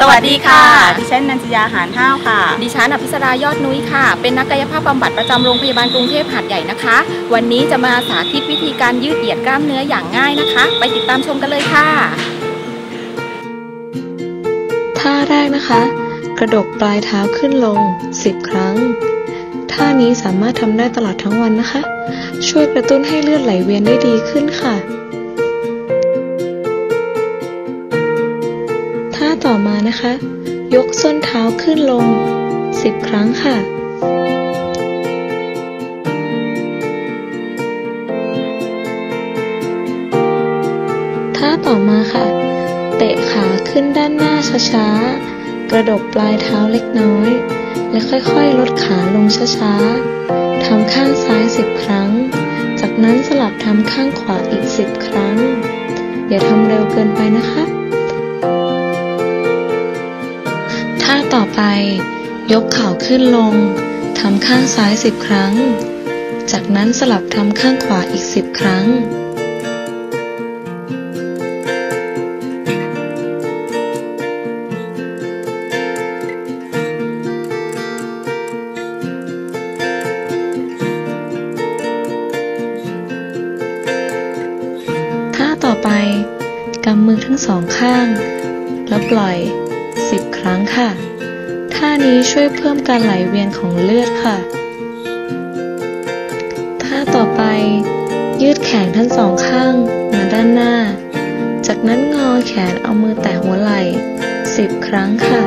สวัสดีค่ะ ดิฉันนันจยาหารห้าวค่ะ ดิฉันอภิสดายอดนุ้ยค่ะ เป็นนักกายภาพบำบัดประจำโรงพยาบาลกรุงเทพหาดใหญ่นะคะ วันนี้จะมาสาธิตวิธีการยืดเหยียดกล้ามเนื้ออย่างง่ายนะคะ ไปติดตามชมกันเลยค่ะ ท่าแรกนะคะ กระดกปลายเท้าขึ้นลง 10 ครั้ง ท่านี้สามารถทำได้ตลอดทั้งวันนะคะ ช่วยกระตุ้นให้เลือดไหลเวียนได้ดีขึ้นค่ะ นะคะ ยกส้นเท้าขึ้นลง 10 ครั้งค่ะ ท่าต่อมาค่ะ เตะขาขึ้นด้านหน้าช้าๆ กระดกปลายเท้าเล็กน้อย และค่อยๆ ลดขาลงช้าๆ ทำข้างซ้าย 10 ครั้ง จากนั้นสลับทำข้างขวาอีก 10 ครั้ง อย่าทำเร็วเกินไปนะคะ ต่อไป ยกเข่าขึ้นลงทำข้างซ้าย 10 ครั้ง จากนั้นสลับทำข้างขวาอีก 10 ครั้ง ท่าต่อไป กำมือทั้งสองข้าง แล้วปล่อย 10 ครั้งค่ะ ท่านี้ช่วยเพิ่มการไหลเวียนของเลือดค่ะ ท่าต่อไป ยืดแขนทั้งสองข้างมาด้านหน้า จากนั้นงอแขนเอามือแตะหัวไหล่10 ครั้งค่ะ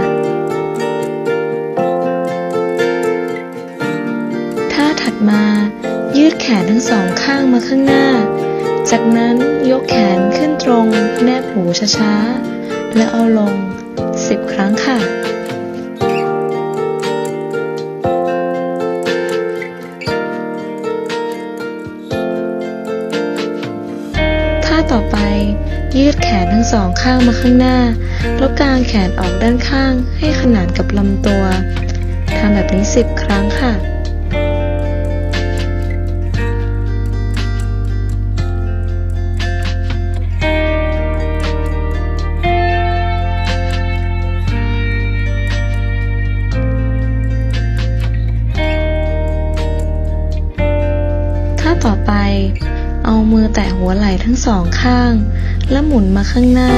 ท่าถัดมา ยืดแขนทั้งสองข้างมาข้างหน้า จากนั้นยกแขนขึ้นตรง แนบหูช้าๆ และเอาลง 10 ครั้งค่ะ ไป ยืดแขนทั้งสองข้างมาข้างหน้า แล้วกางแขนออกด้านข้างให้ขนานกับลำตัว ทำแบบนี้ 10 ครั้งค่ะ ทั้งสองข้าง และหมุนมาข้างหน้า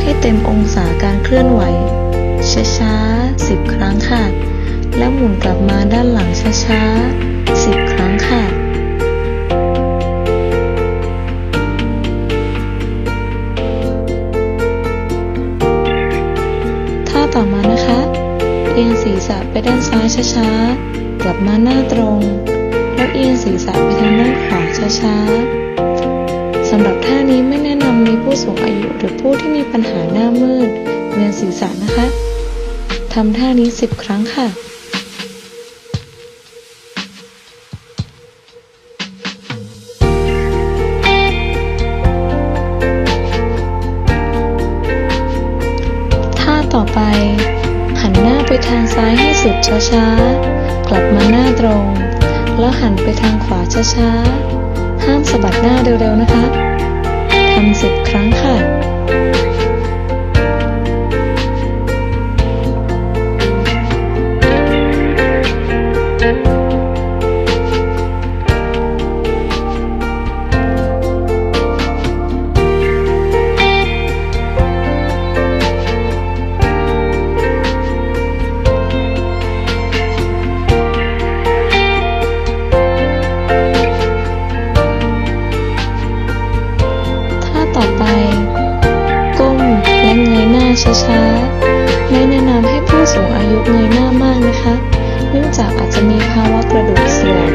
ให้เต็มองศาการเคลื่อนไหว ช้าๆ10ครั้งค่ะ และหมุนกลับมาด้านหลังช้าๆ10ครั้งค่ะท่าต่อมานะคะเอียงศีรษะไปด้านซ้ายช้าๆกลับมาหน้าตรง แล้วเอียงศีรษะไปทางด้านขวาช้าๆ สำหรับท่านี้ไม่แนะนำในผู้สูงอายุหรือผู้ที่มีปัญหาหน้ามืดเวียนศีรษะนะคะทำท่านี้ 10 ครั้งค่ะท่าต่อไป หันหน้าไปทางซ้ายให้สุดช้าๆ กลับมาหน้าตรง แล้วหันไปทางขวาช้าๆ ห้ามสะบัดหน้าเร็วๆนะคะ สูงอายุเงยหน้ามากนะคะ เนื่องจากอาจจะมีภาวะกระดูกเสื่อม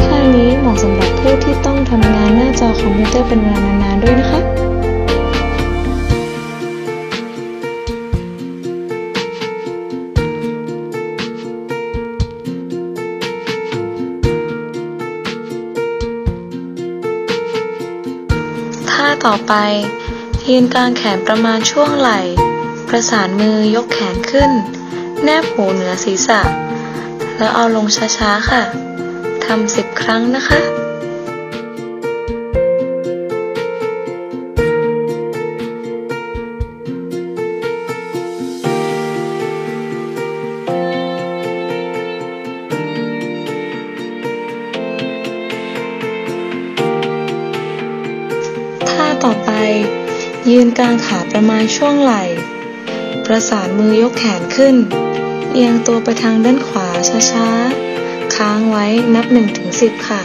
ท่านี้เหมาะสำหรับผู้ที่ต้องทำงานหน้าจอคอมพิวเตอร์เป็นเวลานานๆด้วยนะคะท่าต่อไปยืนกลางแขนประมาณช่วงไหล่ ประสานมือยกแขนขึ้น แนบหูเหนือศีรษะ แล้วเอาลงช้าๆค่ะ ทำสิบครั้งนะคะท่าต่อไป ยืนกลางขาประมาณช่วงไหล่ ประสานมือยกแขนขึ้น เอียงตัวไปทางด้านขวาช้าๆ ค้างไว้นับ1ถึง10 ค่ะ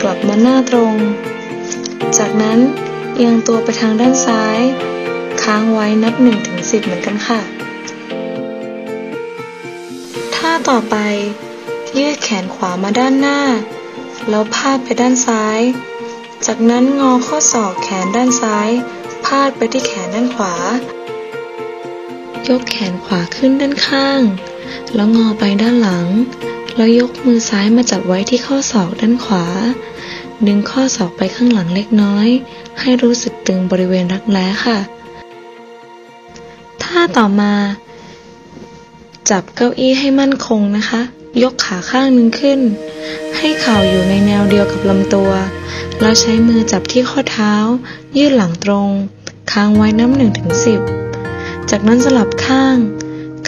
กลับมาหน้าตรง จากนั้นเอียงตัวไปทางด้านซ้าย ค้างไว้นับ1ถึง10 เหมือนกันค่ะ ท่าต่อไป ยืดแขนขวามาด้านหน้า แล้วพาดไปด้านซ้าย จากนั้นงอข้อศอกแขนด้านซ้าย พาดไปที่แขนด้านขวา ยกแขนขวาขึ้นด้านข้าง แล้วงอไปด้านหลัง แล้วยกมือซ้ายมาจับไว้ที่ข้อศอกด้านขวา ดึงข้อศอกไปข้างหลังเล็กน้อย ให้รู้สึกตึงบริเวณรักแร้ค่ะ ท่าต่อมา จับเก้าอี้ให้มั่นคงนะคะ ยกขาข้างหนึ่งขึ้น ให้เข่าอยู่ในแนวเดียวกับลำตัว แล้วใช้มือจับที่ข้อเท้า ยืดหลังตรง ค้างไว้นับหนึ่งถึงสิบ จากนั้นสลับข้าง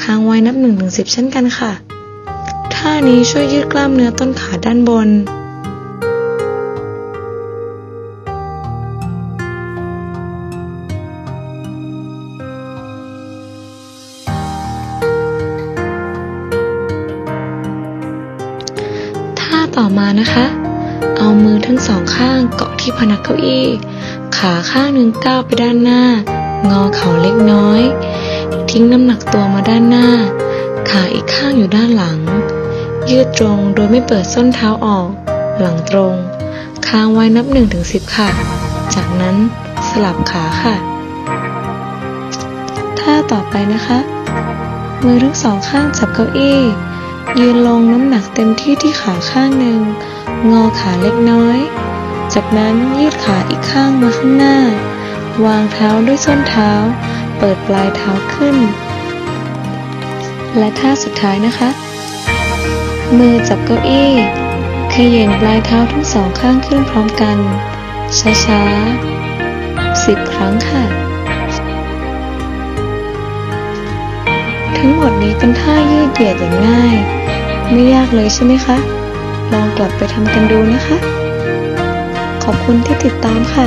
ค้างไว้นับหนึ่งถึงสิบเช่นกันค่ะ ท่านี้ช่วยยืดกล้ามเนื้อต้นขาด้านบน ท่าต่อมานะคะ เอามือทั้งสองข้างเกาะที่พนักเก้าอี้ ขาข้างหนึ่งก้าวไปด้านหน้า งอเข่าเล็กน้อย ทิ้งน้ำหนักตัวมาด้านหน้า ขาอีกข้างอยู่ด้านหลัง ยืดตรงโดยไม่เปิดส้นเท้าออก หลังตรง ค้างไว้นับ1นถึงสิค่ะ จากนั้นสลับขาค่ะ ท่าต่อไปนะคะ มือทั้งสองข้างจับเก้าอี้ ยืนลงน้ำหนักเต็มที่ที่ขาข้างหนึ่ง งอขาเล็กน้อย จากนั้นยืดขาอีกข้างมาข้างหน้า วางเท้าด้วยส้นเท้า เปิดปลายเท้าขึ้น และท่าสุดท้ายนะคะ มือจับเก้าอี้เขย่งปลายเท้าทั้งสองข้างขึ้นพร้อมกัน ช้าๆสิบครั้งค่ะ ทั้งหมดนี้เป็นท่ายืดเหยียดอย่างง่าย ไม่ยากเลยใช่ไหมคะ ลองกลับไปทำกันดูนะคะ ขอบคุณที่ติดตามค่ะ